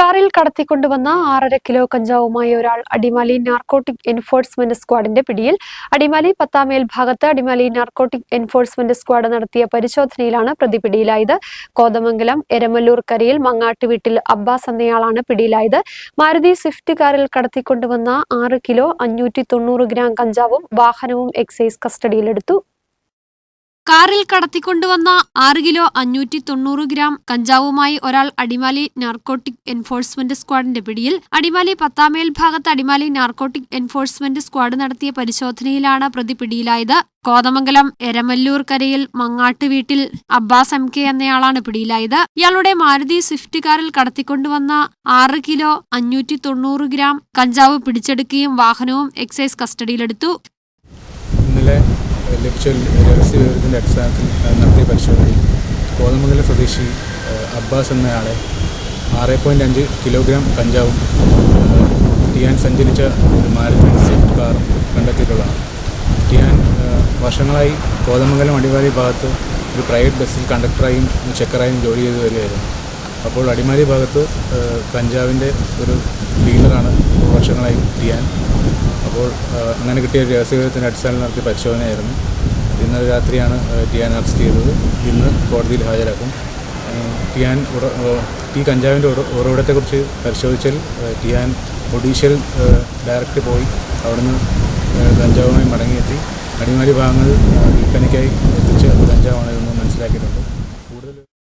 കാറിൽ കടത്തിക്കൊണ്ടുവന്ന ആറര കിലോ കഞ്ചാവുമായി ഒരാൾ അടിമാലി നാർക്കോട്ടിക് എൻഫോഴ്സ്മെന്റ് സ്ക്വാഡിന്റെ പിടിയിൽ. അടിമാലി പത്താമേൽ ഭാഗത്ത് അടിമാലി നാർക്കോട്ടിക് എൻഫോഴ്സ്മെന്റ് സ്ക്വാഡ് നടത്തിയ പരിശോധനയിലാണ് പ്രതി പിടിയിലായത് കോതമംഗലം എരമല്ലൂർ കരയിൽ മങ്ങാട്ട് വീട്ടിൽ അബ്ബാസ് എന്നയാളാണ് പിടിയിലായത്. മാരുതി സ്വിഫ്റ്റ് കാറിൽ കടത്തിക്കൊണ്ടുവന്ന ആറ് കിലോ അഞ്ഞൂറ്റി തൊണ്ണൂറ് ഗ്രാം കഞ്ചാവും വാഹനവും എക്സൈസ് കസ്റ്റഡിയിലെടുത്തു. കാറിൽ കടത്തിക്കൊണ്ടുവന്ന ആറ് കിലോ അഞ്ഞൂറ്റി തൊണ്ണൂറ് ഗ്രാം കഞ്ചാവുമായി ഒരാൾ അടിമാലി നാർക്കോട്ടിക് എൻഫോഴ്സ്മെന്റ് സ്ക്വാഡിന്റെ പിടിയിൽ അടിമാലി പത്താമേൽ ഭാഗത്ത് അടിമാലി നാർക്കോട്ടിക് എൻഫോഴ്സ്മെന്റ് സ്ക്വാഡ് നടത്തിയ പരിശോധനയിലാണ് പ്രതി പിടിയിലായത്. കോതമംഗലം എരമല്ലൂർ കരയിൽ മങ്ങാട്ട് വീട്ടിൽ അബ്ബാസ് എം കെ എന്നയാളാണ് പിടിയിലായത്. ഇയാളുടെ മാരുതി സ്വിഫ്റ്റ് കാറിൽ കടത്തിക്കൊണ്ടുവന്ന ആറ് കിലോ അഞ്ഞൂറ്റി തൊണ്ണൂറ് ഗ്രാം കഞ്ചാവ് പിടിച്ചെടുക്കുകയും വാഹനവും എക്സൈസ് കസ്റ്റഡിയിലെടുത്തു. ഇന്നലെ ലഭിച്ച രഹസ്യ വിവരത്തിന്റെ അടിസ്ഥാനത്തിൽ നടത്തിയ പരിശോധനയിൽ കോതമംഗലം സ്വദേശി അബ്ബാസ് എന്നയാളെ ആറ് പോയിന്റ് അഞ്ച് കിലോഗ്രാം കഞ്ചാവും ടിയാൻ സഞ്ചരിച്ച ഒരു മാരുതി സ്വിഫ്റ്റ് കാറും കണ്ടെത്തിയിട്ടുള്ളതാണ്. ടിയാൻ വർഷങ്ങളായി കോതമംഗലം അടിമാലി ഭാഗത്ത് ഒരു പ്രൈവറ്റ് ബസ്സിൽ കണ്ടക്ടറായും ചെക്കറായും ജോലി ചെയ്ത് വരികയായിരുന്നു. അപ്പോൾ അടിമാലി ഭാഗത്ത് കഞ്ചാവിന്റെ ഒരു ഡീലറാണ് വർഷങ്ങളായി ടിയാൻ. അപ്പോൾ അങ്ങനെ കിട്ടിയ രഹസ്യവിവരത്തിന്റെ അടിസ്ഥാനത്തിൽ നടത്തിയ പരിശോധനയായിരുന്നു. ഇന്നലെ രാത്രിയാണ് ടിയാൻ അറസ്റ്റ് ചെയ്തത്. ഇന്ന് കോടതിയിൽ ഹാജരാക്കും. ടിയാൻ ടി കഞ്ചാവിന്റെ ഉറ ഉറവിടത്തെക്കുറിച്ച് പരിശോധിച്ചാൽ ടിയാൻ ഒഡീഷയിൽ ഡയറക്റ്റ് പോയി അവിടുന്ന് കഞ്ചാവുമായി മടങ്ങിയെത്തി. അടിമാലി ഭാഗങ്ങൾ വിൽപ്പനയ്ക്കായി എത്തിച്ച കഞ്ചാവാണ് ഇതൊന്നും മനസ്സിലാക്കിയിട്ടുണ്ട്.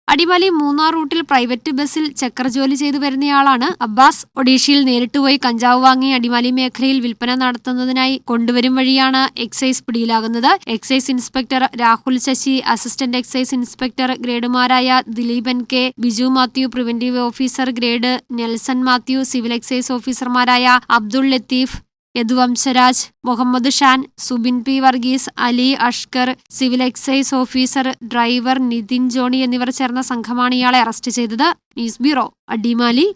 അടിമാലി മൂന്നാർ റൂട്ടിൽ പ്രൈവറ്റ് ബസ്സിൽ ചക്കർ ജോലി ചെയ്തു വരുന്നയാളാണ് അബ്ബാസ്. ഒഡീഷയിൽ നേരിട്ട് പോയി കഞ്ചാവ് വാങ്ങി അടിമാലി മേഖലയിൽ വിൽപ്പന നടത്തുന്നതിനായി കൊണ്ടുവരും വഴിയാണ് excise പിടിയിലാകുന്നത്. Excise inspector Rahul Sasi assistant excise inspector ഗ്രേഡുമാരായ Dileepan K Biju Mathew preventive officer grade Nelson Mathew civil excise ഓഫീസർമാരായ Abdul Latheef Yaduvamsaraj Muhammad Shan Subin P Varghese Ali Ashkar civil excise officer driver Nithin Johny എന്നിവർ ചേർന്ന സംഘമാണ് ഇയാളെ arrest ചെയ്തത്. News bureau Adimali.